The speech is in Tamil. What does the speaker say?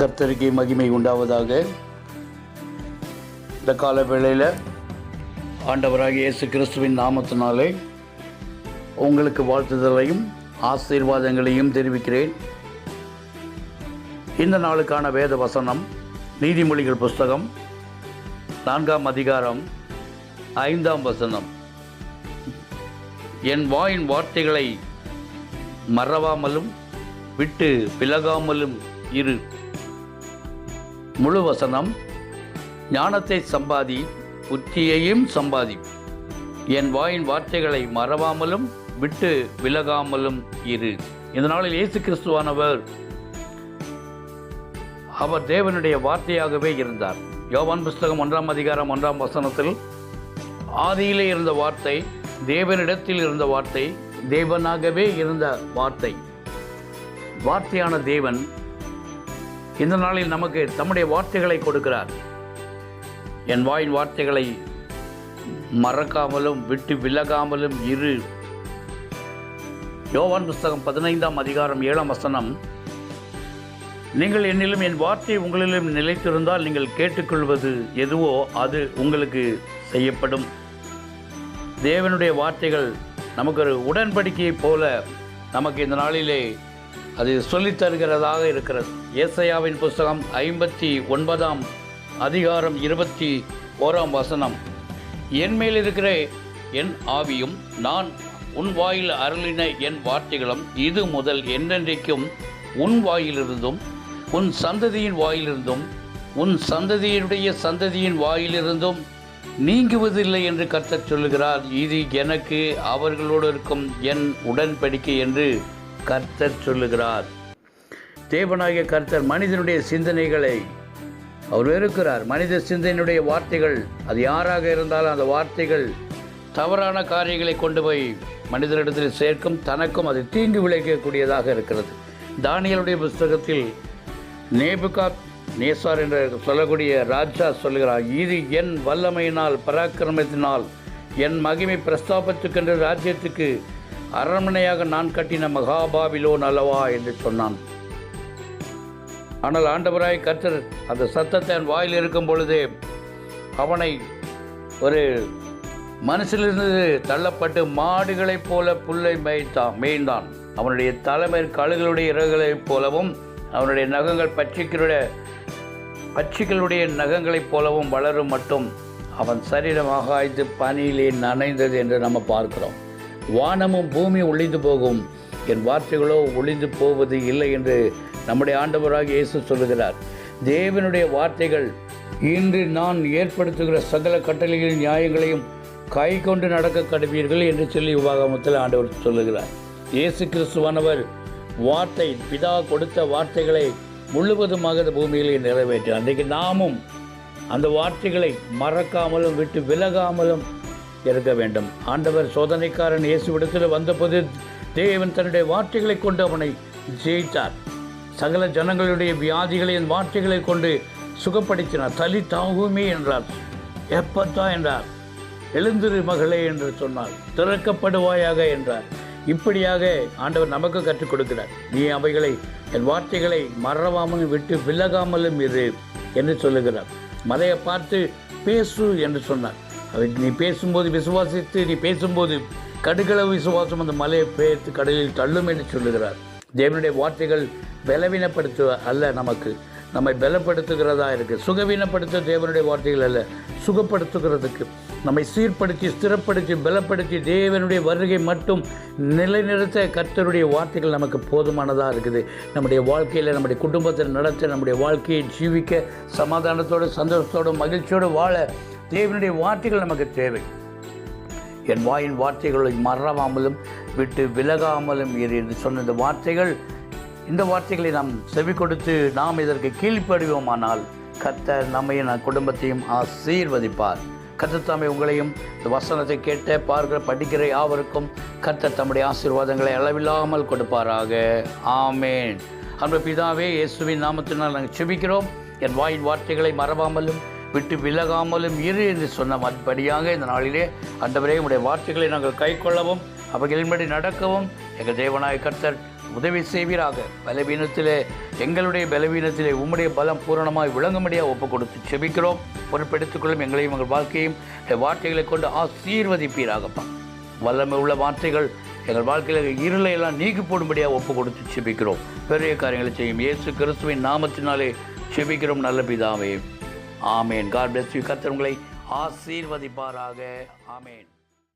கர்த்தருக்கு மகிமை உண்டாவதாக. இந்த கால வேளையில் ஆண்டவராக இயேசு கிறிஸ்துவின் நாமத்தினாலே உங்களுக்கு வாழ்த்துதலையும் ஆசீர்வாதங்களையும் தெரிவிக்கிறேன். இந்த நாளுக்கான வேத வசனம் நீதிமொழிகள் புஸ்தகம் நான்காம் அதிகாரம் ஐந்தாம் வசனம். என் வாயின் வார்த்தைகளை மறவாமலும் விட்டு விலகாமலும் இரு. முழு வசனம் ஞானத்தை சம்பாதி புத்தியையும் சம்பாதி. என் வாயின் வார்த்தைகளை மறவாமலும் விட்டு விலகாமலும் இரு. இந்த நாளில் இயேசு கிறிஸ்துவானவர் அவர் தேவனுடைய வார்த்தையாகவே இருந்தார். யோவான் புஸ்தகம் ஒன்றாம் அதிகாரம் ஒன்றாம் வசனத்தில் ஆதியிலே இருந்த வார்த்தை தேவனிடத்தில் இருந்த வார்த்தை தேவனாகவே இருந்த வார்த்தை. வார்த்தையான தேவன் இந்த நாளில் நமக்கு தம்முடைய வார்த்தைகளை கொடுக்கிறார். என் வாயின் வார்த்தைகளை மறக்காமலும் விட்டு விலகாமலும் இரு. யோவான் புஸ்தகம் பதினைந்தாம் அதிகாரம் ஏழாம் வசனம். நீங்கள் என்னிலும் என் வார்த்தை உங்களிலும் நிலைத்திருந்தால் நீங்கள் கேட்டுக்கொள்வது எதுவோ அது உங்களுக்கு செய்யப்படும். தேவனுடைய வார்த்தைகள் நமக்கு ஒரு உடன்படிக்கையைப் போல நமக்கு இந்த நாளிலே அது சொல்லித் தருகிறதாக இருக்கிறது. ஏசையாவின் புஸ்தகம் ஐம்பத்தி ஒன்பதாம் அதிகாரம் இருபத்தி ஓராம் வசனம். என் மேல் இருக்கிற என் ஆவியும் நான் உன் வாயில் அருளின என் வார்த்தைகளும் இது முதல் என்றென்றைக்கும் உன் வாயிலிருந்தும் உன் சந்ததியின் வாயிலிருந்தும் உன் சந்ததியினுடைய சந்ததியின் வாயிலிருந்தும் நீங்குவதில்லை என்று கர்த்தர் சொல்லுகிறார். இது எனக்கு அவர்களோடு இருக்கும் என் உடன்படிக்கை என்று கர்த்தர் சொல்லுகிறார். தேவனாகிய கர்த்தர் மனிதனுடைய சிந்தனைகளை அவர் வெறுக்கிறார். மனித சிந்தனையுடைய வார்த்தைகள் அது யாராக இருந்தாலும் அந்த வார்த்தைகள் தவறான காரியங்களை கொண்டு போய் மனிதனிடத்தில் சேர்க்கும் தனக்கும் அது தீங்கு விளைவிக்கக்கூடியதாக இருக்கிறது. தானியலுடைய புஸ்தகத்தில் நேபுகா நேசார் என்று சொல்லக்கூடிய ராஜா சொல்லுகிறார் இது என் வல்லமையினால் பராக்கிரமத்தினால் என் மகிமை பிரஸ்தாபத்துக்கென்று ராஜ்யத்துக்கு அரண்மனையாக நான் கட்டின மகாபாபிலோன் அல்லவா என்று சொன்னான். ஆனால் ஆண்டவராய் கர்த்தர் அந்த சத்தத்தை அவன் வாயில் இருக்கும் பொழுதே அவனை ஒரு மனசிலிருந்து தள்ளப்பட்டு மாடுகளைப் போல புல்லை மேய்த்தான் மேய்ந்தான். அவனுடைய தலைமை கழுகளுடைய இறகுகளைப் போலவும் அவனுடைய நகங்கள் பச்சைக்களுடைய பட்சிகளுடைய நகங்களைப் போலவும் வளரும் மட்டும் அவன் சரீரமாக ஆய்ந்து பனியிலே நனைந்தது என்று நம்ம பார்க்கிறோம். வானமும் பூமி ஒளிந்து போகும். என் வார்த்தைகளோ ஒளிந்து போவது இல்லை என்று நம்முடைய ஆண்டவராக இயேசு சொல்லுகிறார். தேவனுடைய வார்த்தைகள் இன்று நான் ஏற்படுத்துகிற சகல கட்டளைகளின் நியாயங்களையும் கை கொண்டு நடக்க கடுவீர்கள் என்று சொல்லி உபாகமத்தில் ஆண்டவர் சொல்லுகிறார். இயேசு கிறிஸ்துவானவர் வார்த்தை பிதா கொடுத்த வார்த்தைகளை முழுவதுமாக இந்த பூமியிலே நிறைவேற்றார் அன்றைக்கு நாமும் அந்த வார்த்தைகளை மறக்காமலும் விட்டு விலகாமலும் இருக்க வேண்டும். ஆண்டவர் சோதனைக்காரன் இயேசுவிடத்தில் வந்தபோது தேவன் தன்னுடைய வார்த்தைகளை கொண்டு அவனை ஜெயித்தார். சகல ஜனங்களுடைய வியாதிகளை என் வார்த்தைகளை கொண்டு சுகப்படுத்தினார். தலி தாகுமே என்றார். எப்பத்தா என்றார். எழுந்திரு மகளே என்று சொன்னார். திறக்கப்படுவாயாக என்றார். இப்படியாக ஆண்டவர் நமக்கு கற்றுக் கொடுக்கிறார். நீ அவைகளை என் வார்த்தைகளை மறவாமலும் விட்டு விலகாமலும் இரு என்று சொல்லுகிறார். மலையை பார்த்து பேசு என்று சொன்னார். நீ பேசும்போது விசுவாசித்து நீ பேசும்போது கடுகளவு விசுவாசம் அந்த மலையை பேர்த்து கடலில் தள்ளும் என்று சொல்லுகிறார். தேவனுடைய வார்த்தைகள் பலவீனப்படுத்துவ அல்ல நமக்கு. நம்மை பலப்படுத்துகிறதா இருக்குது சுகவீனப்படுத்த தேவனுடைய வார்த்தைகள் அல்ல. சுகப்படுத்துகிறதுக்கு. நம்மை சீர்படுத்தி ஸ்திரப்படுத்தி பலப்படுத்தி தேவனுடைய வருகை மட்டும் நிலைநிறுத்த கர்த்தருடைய வார்த்தைகள் நமக்கு போதுமானதாக இருக்குது. நம்முடைய வாழ்க்கையில் நம்முடைய குடும்பத்தில் நடத்த நம்முடைய வாழ்க்கையை ஜீவிக்க சமாதானத்தோடு சந்தோஷத்தோடு மகிழ்ச்சியோடு வாழ தேவனுடைய வார்த்தைகள் நமக்கு தேவை. என் வாயின் வார்த்தைகளை மறவாமலும் விட்டு விலகாமலும் இரு என்று சொன்ன இந்த வார்த்தைகள் இந்த வார்த்தைகளை நாம் செவி கொடுத்து நாம் இதற்கு கீழ்ப்படுவோமானால் கத்தர் நம்மையும் நம் குடும்பத்தையும் ஆசீர்வதிப்பார். கத்தர் தம்மை உங்களையும் இந்த வசனத்தை கேட்ட பார்க்கிற படிக்கிற யாவருக்கும் கர்த்தர் தம்முடைய ஆசீர்வாதங்களை அளவில்லாமல் கொடுப்பாராக. ஆமேன். அன்பு பிதாவே இயேசுவின் நாமத்தினால் நாங்கள் செபிக்கிறோம். என் வாயின் வார்த்தைகளை மறவாமலும் விட்டு விலகாமலும் இரு என்று சொன்ன மற்படியாக இந்த நாளிலே அந்தவரே உடைய வார்த்தைகளை நாங்கள் கைக்கொள்ளவும் அவைகளின்படி நடக்கவும் எங்கள் தேவநாய கர்த்தர் உதவி செய்வீராக. பலவீனத்திலே எங்களுடைய பலவீனத்திலே உம்முடைய பலம் பூரணமாய் விளங்கும்படியாக ஒப்பு கொடுத்து செபிக்கிறோம் பொறுப்பெடுத்துக்கொள்ளும் எங்களையும் எங்கள் வாழ்க்கையும் வார்த்தைகளை கொண்டு ஆசீர்வதிப்பீராகப்பா. வல்லமை உள்ள வார்த்தைகள் எங்கள் வாழ்க்கையில் இருளை எல்லாம் நீக்கி போடும்படியாக ஒப்பு கொடுத்து செபிக்கிறோம். பெரிய காரியங்களை செய்யும் இயேசு கிறிஸ்துவின் நாமத்தினாலே செபிக்கிறோம் நல்ல பிதாவே. ஆமேன். காட் பிளஸ் யூ கத்தர் உங்களை ஆசீர்வதிப்பாராக. ஆமேன்.